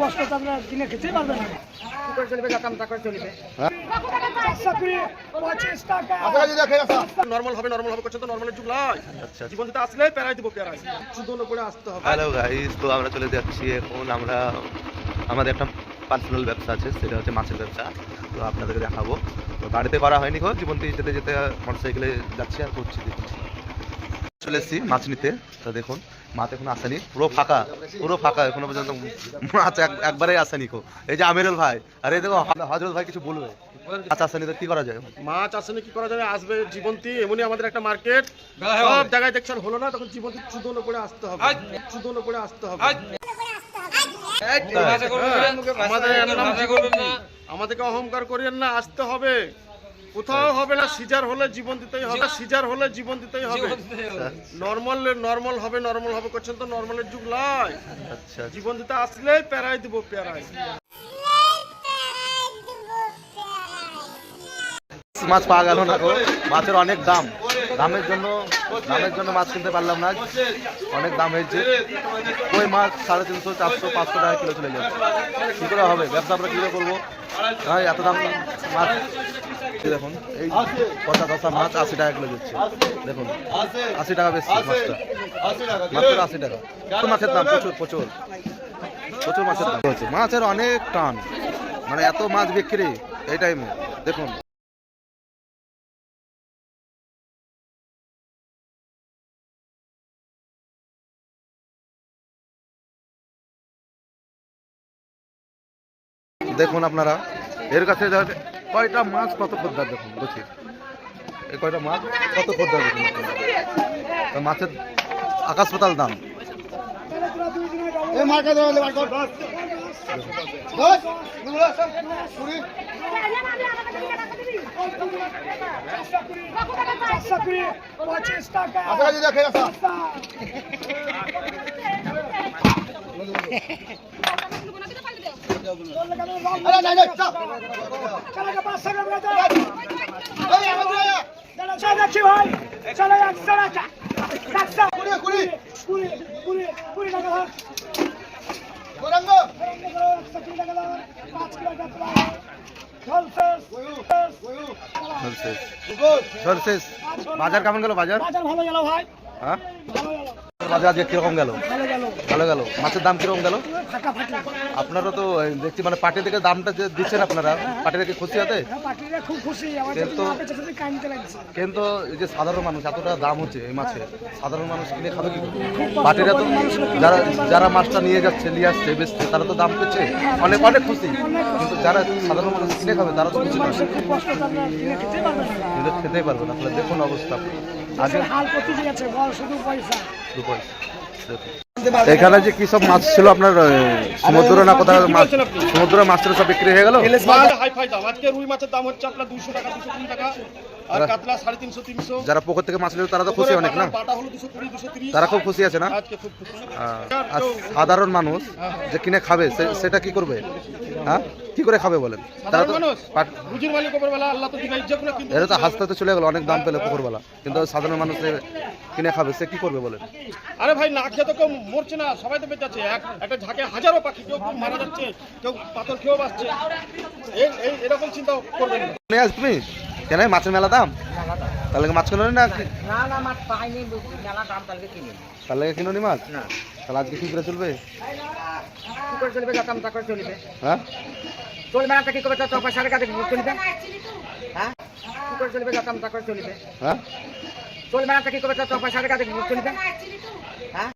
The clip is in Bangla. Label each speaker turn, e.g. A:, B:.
A: কষ্ট তো আপনারা কিনে খেতেই পারবেন না।
B: কি করে চলবে কাকাম তা করে চলবে
A: চারশো কুড়ি পঁচিশ টাকা।
C: নর্মাল হবে নর্মাল হবে করছে তো নর্মালের যুগ নয়
D: আচ্ছা
C: জীবন দিতে আসলে প্যারাই দিব প্যারাই। চুদন করে আসতে হবে।
D: হ্যালো গাইস তো আমরা চলে যাচ্ছি এখন। আমরা আমাদের একটা পার্সোনাল ব্যবসা আছে সেটা হচ্ছে মাছের ব্যবসা। তো আপনাদেরকে দেখাবো। তো গাড়িতে করা হয়নি গো জীবনতে যেতে যেতে মোটরসাইকেলে যাচ্ছি আর করছি দেখছি চলে এসেছি মাছ নিতে তো দেখুন মাছ এখন আসেনি পুরো ফাঁকা পুরো ফাঁকা এখনও পর্যন্ত মাছ এক- একবারেই আসেনি কো এই যে আমিরুল ভাই আরে দেখো হজরত ভাই কিছু বলবে মাছ আসেনি তো কি করা যায়
C: মাছ আসেনি কি করা যাবে আসবে জীবন্তী এমনই আমাদের একটা মার্কেট সব জায়গায় দেখছেন হলো না তখন জীবন্তী চুদন করে আসতে হবে চুদন করে আসতে হবে হ্যাঁ, আমাদের। আমাদেরকে অহংকার করিয়েন না আসতে হবে কোথাও হবে না সিজার হলে জীবন দিতেই হবে সিজার হলে জীবন দিতেই হবে। নর্মাল নর্মাল হবে নর্মাল হবে করছেন তো নর্মালের যুগ নয়।
D: আচ্ছা
C: জীবন দিতে আসলে প্যারাই দিব প্যারাই।
D: মাছ পাওয়া গেল না গো। মাছের অনেক দাম। দামের জন্য দামের জন্য মাছ কিনতে পারলাম না। অনেক দাম হয়েছে। ওই মাছ? সাড়ে তিনশো চারশো পাঁচশো টাকা কিলো চলে যাচ্ছে কী করে হবে? ব্যবসা আমরা কী করে করব? হ্যাঁ এত দাম মাছ দেখুন এই পচা দশা মাছ আশি টাকা কিলো দিচ্ছে। দেখুন আশি টাকা বেশি মাছটা। মাত্র আশি টাকা। মাছের দাম প্রচুর প্রচুর। প্রচুর মাছের দাম। হচ্ছে মাছের অনেক টান। মানে এত মাছ বিক্রি এই টাইমে দেখুন। দেখুন আপনারা। এর কাছে যা- কয়টা মাছ কত খদ্দার দেখুন বুঝছি এই কয়টা মাছ কত খদ্দার দেখুন তা মাছের আকাশ পাতাল দাম
A: টাকা ভাই চলে একশো কুড়ি কুড়ি কুড়ি। কুড়ি কুড়ি টাকা
D: বাজার কেমন গেল বাজার?
A: বাজার ভালো গেল ভাই।
D: হ্যাঁ? বাজার আজকে কীরকম গেল?
A: ভালো গেল।
D: মাছের দাম কীরকম গেল? আপনারা তো দেখছি মানে পার্টি থেকে দামটা যে দিচ্ছেন আপনারা পার্টি থেকে খুশি হতে?
A: হ্যাঁ
D: কিন্তু-
A: থেকে কানতে
D: এই যে সাধারণ মানুষ এতটা দাম হচ্ছে এই মাছের সাধারণ মানুষ কিনে খাবে কি করে? পার্টিরা তো যারা যারা মাছটা নিয়ে যাচ্ছে নিয়ে আসছে বেচছে তারা তো দাম পেচ্ছে অনেক অনেক খুশি। কিন্তু যারা সাধারণ মানুষ কিনে খাবে তারা তো খুশি
A: আপনারা না।
D: কিন্তু খেতেই পারবে না। তাহলে দেখুন অবস্থা। আগে
A: হাল প্রতি গেছে বল শুধু পয়সা।
D: দু পয়সা। এখানে যে কি সব মাছ ছিল আপনার সমুদ্র না কোথায় মাছ? সমুদ্র মাছ সব বিক্রি হয়ে গেল?
C: আজকে রুই মাছের দাম হচ্ছে আপনার দুইশো টাকা দুশো টাকা। আর কাতলা
D: যারা পুকুর থেকে মাছ নিল তারা তো খুশি অনেক না?
C: বাটা হলো
D: তারা খুব খুশি আছে না?
C: আজকে খুব খুশি।
D: আর সাধারণ মানুষ যে কিনে খাবে সে- সেটা কি করবে? হ্যাঁ? কি করে খাবে বলেন? তারা তো
C: মালিক আল্লাহ তো দিবাই যে কোনো কিন্তু
D: এরা তো হাসতে তো চলে গেল অনেক দাম পেলে পুকুরবেলা কিন্তু সাধারণ মানুষ যে কিনে খাবে সে কি করবে বলেন?
C: আরে ভাই না খেয়ে তো কেউ মরছে না সবাই তো বেঁচে আছে। একটা ঝাঁকে হাজারো পাখি কেউ মারা যাচ্ছে কেউ পাথর খেয়েও বাঁচছে। এই এরকম চিন্তা করবেন
D: তুমি? কেন মাছের মেলা দাম? তাহলে মাছ কিনো না কি?
B: না না মাছ পাইনি মেলা দাম তাহলে কিনে
D: নি মাছ?
B: না।
D: তাহলে আজকে কি করে চলবে? হ্যাঁ?
B: চলবে না কি করবে? তো পয়সা রেখা দেখবে চলবে? হ্যাঁ? কি করে চলবে কাকাম তা করে চলবে।
D: হ্যাঁ?
B: চলবে না কি করবে? তো পয়সা রেখা দেখবে চলবে?